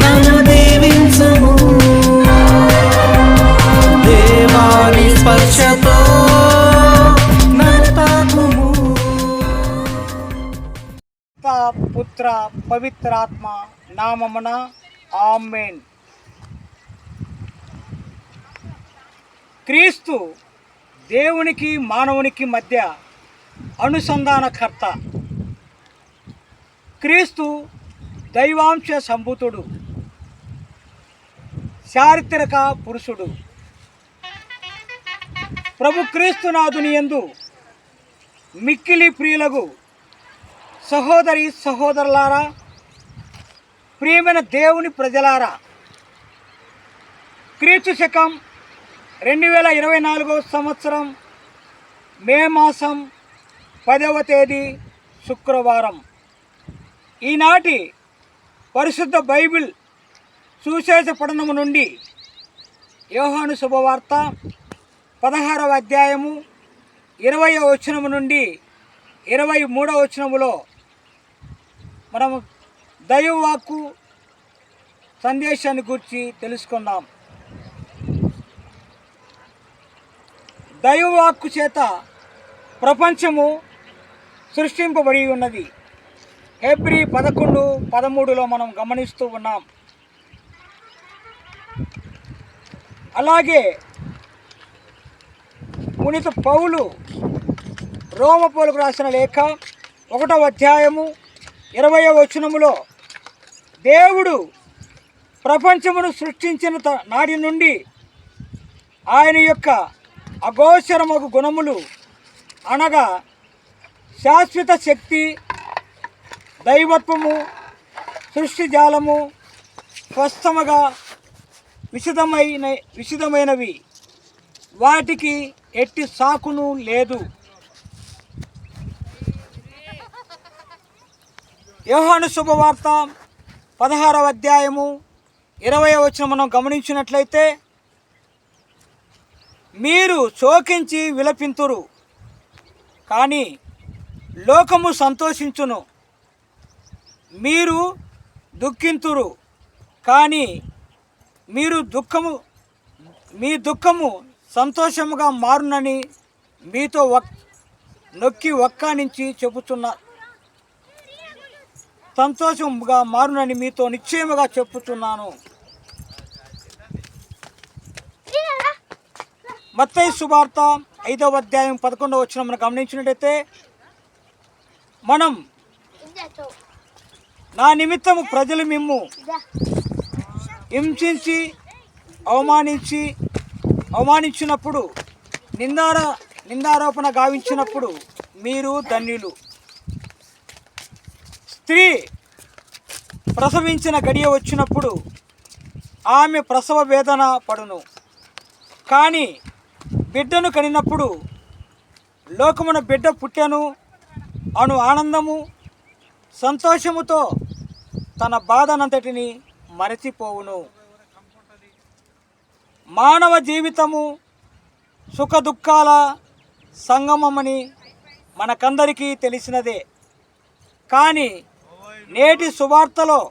నన్ను దేవాని స్పర్శతో పుత్ర పవిత్రాత్మ నామమున ఆమెన్. క్రీస్తు దేవునికి మానవునికి మధ్య అనుసంధానకర్త. క్రీస్తు దైవాంశ సంభూతుడు చారిత్రక పురుషుడు. ప్రభు క్రీస్తునాథుని యందు మిక్కిలి ప్రియులకు సహోదరి సహోదరులారా ప్రియమైన దేవుని ప్రజలారా క్రీస్తు శకం రెండు వేల ఇరవై నాలుగో సంవత్సరం మే మాసం పదవ తేదీ శుక్రవారం. ఈనాటి పరిశుద్ధ బైబిల్ సువిశేష పఠనము నుండి యోహాను శుభవార్త పదహారవ అధ్యాయము ఇరవై వచనము నుండి ఇరవై మూడవ వచనములో మనము దైవవాక్కు సందేశాన్ని గురించి తెలుసుకుందాం దైవవాక్కు చేత ప్రపంచము సృష్టింపబడి ఉన్నది. ఏప్రిల్ పదకొండు పదమూడులో మనం గమనిస్తూ ఉన్నాం. అలాగే పునీత పౌలు రోమపౌలకు రాసిన లేఖ ఒకటవ అధ్యాయము ఇరవయ వచనములో దేవుడు ప్రపంచమును సృష్టించిన త- నాటి నుండి ఆయన యొక్క అగోచరమగు గుణములు అనగా శాశ్వత శక్తి దైవత్వము సృష్టి జాలము స్పష్టముగా విశదమైన విశదమైనవి. వాటికి ఎట్టి సాకును లేదు. యోహాను శుభవార్త పదహారవ అధ్యాయము ఇరవై వచ్చిన మనం గమనించినట్లయితే మీరు శోకించి విలపింతురు కానీ లోకము సంతోషించును. మీరు దుఃఖింతురు కానీ మీరు దుఃఖము మీ దుఃఖము సంతోషముగా మారునని మీతో ఒక్ నొక్కి ఒక్కానించి చెబుతున్నా సంతోషముగా మారునని మీతో నిశ్చయముగా చెప్పుతున్నాను మత్తయ్య శుభార్త ఐదవ అధ్యాయం పదకొండవ వచ్చిన మనం గమనించినట్టయితే మనం నా నిమిత్తము ప్రజలు మిమ్ము హింసించి అవమానించి అవమానించినప్పుడు నిందార నిందారోపణ గావించినప్పుడు మీరు ధన్యులు. స్త్రీ ప్రసవించిన గడియ వచ్చినప్పుడు ఆమె ప్రసవ వేదన పడును. కానీ బిడ్డను కనినప్పుడు లోకమున బిడ్డ పుట్టెను అను ఆనందము సంతోషముతో తన బాధనంతటిని మరచిపోవును. మానవ జీవితము సుఖ దుఃఖాల సంగమమని మనకందరికీ తెలిసినదే. కానీ నేటి సువార్తలో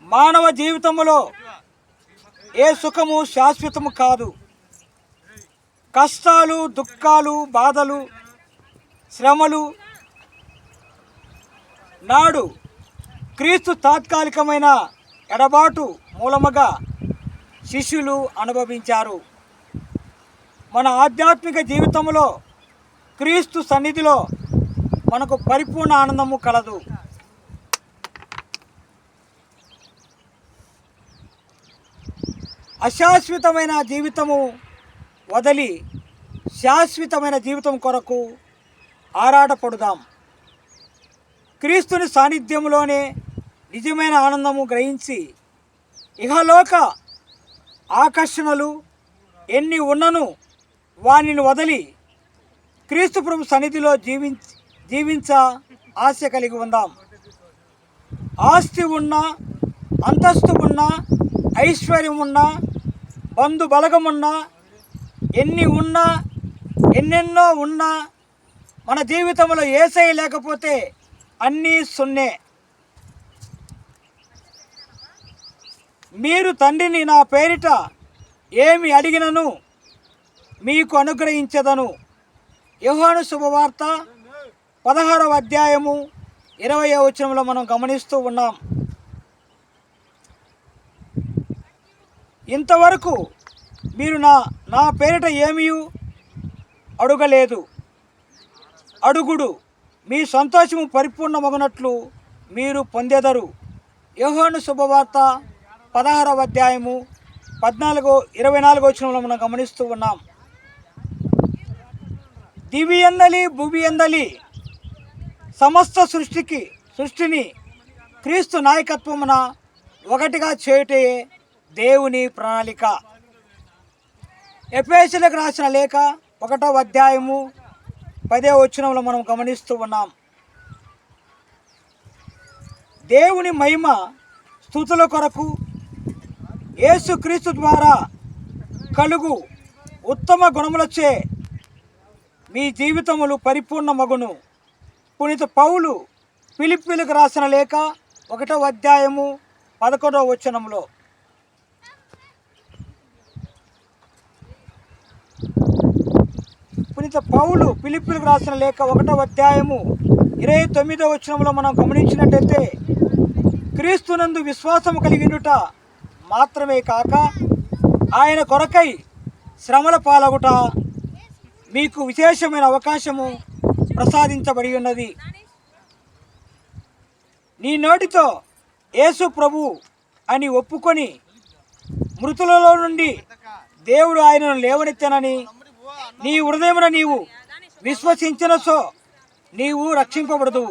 మానవ జీవితములో ఏ సుఖము శాశ్వతము కాదు. కష్టాలు దుఃఖాలు బాధలు శ్రమలు నాడు క్రీస్తు తాత్కాలికమైన ఎడబాటు మూలముగా శిష్యులు అనుభవించారు. మన ఆధ్యాత్మిక జీవితంలో క్రీస్తు సన్నిధిలో మనకు పరిపూర్ణ ఆనందము కలదు. అశాశ్వతమైన జీవితము వదిలి శాశ్వతమైన జీవితం కొరకు ఆరాటపడుదాం. క్రీస్తుని సాన్నిధ్యంలోనే నిజమైన ఆనందము గ్రహించి ఇహలోక ఆకర్షణలు ఎన్ని ఉన్నను వానిని వదిలి క్రీస్తు ప్రభు సన్నిధిలో జీవించ జీవించ ఆశ కలిగి ఉందాం. ఆస్తి ఉన్నా అంతస్తు ఉన్నా ఐశ్వర్యం ఉన్నా బంధు బలగం ఉన్నా ఎన్ని ఉన్నా ఎన్నెన్నో ఉన్నా మన జీవితంలో ఏసై లేకపోతే అన్నీ సున్నే. మీరు తండ్రిని నా పేరిట ఏమి అడిగినను మీకు అనుగ్రహించదను. యోహాను శుభవార్త పదహారవ అధ్యాయము ఇరవై వచనంలో మనం గమనిస్తూ ఉన్నాం. ఇంతవరకు మీరు నా నా పేరిట ఏమీ అడుగలేదు. అడుగుడు. మీ సంతోషము పరిపూర్ణమగునట్లు మీరు పొందెదరు. యోహాను శుభవార్త పదహారవ అధ్యాయము పద్నాలుగో ఇరవై నాలుగో వచనంలో మనం గమనిస్తూ ఉన్నాం. దివి ఎందలి భువి ఎందలి సమస్త సృష్టికి సృష్టిని క్రీస్తు నాయకత్వమున ఒకటిగా చేయుటే దేవుని ప్రణాళిక. ఎఫేసులకు రాసిన లేఖ ఒకటో అధ్యాయము పదే వచనంలో మనం గమనిస్తూ ఉన్నాం. దేవుని మహిమ స్థుతుల కొరకు యేసుక్రీస్తు ద్వారా కలుగు ఉత్తమ గుణములచే మీ జీవితములు పరిపూర్ణ మగును. పునీత పౌలు పిలిపిలకు రాసిన లేఖ ఒకటో అధ్యాయము పదకొండవ వచనంలో పునీత పౌలు పిలిపిలకు రాసిన లేఖ ఒకటో అధ్యాయము ఇరవై తొమ్మిదో వచ్చినంలో మనం గమనించినట్టయితే క్రీస్తునందు విశ్వాసము కలిగినట మాత్రమే కాక ఆయన కొరకై శ్రమల పాలగుట మీకు విశేషమైన అవకాశము ప్రసాదించబడి ఉన్నది. నీ నోటితో యేసు ప్రభు అని ఒప్పుకొని మృతులలో నుండి దేవుడు ఆయనను లేవనెత్తానని నీ హృదయమున నీవు విశ్వసించిన సో నీవు రక్షింపబడదు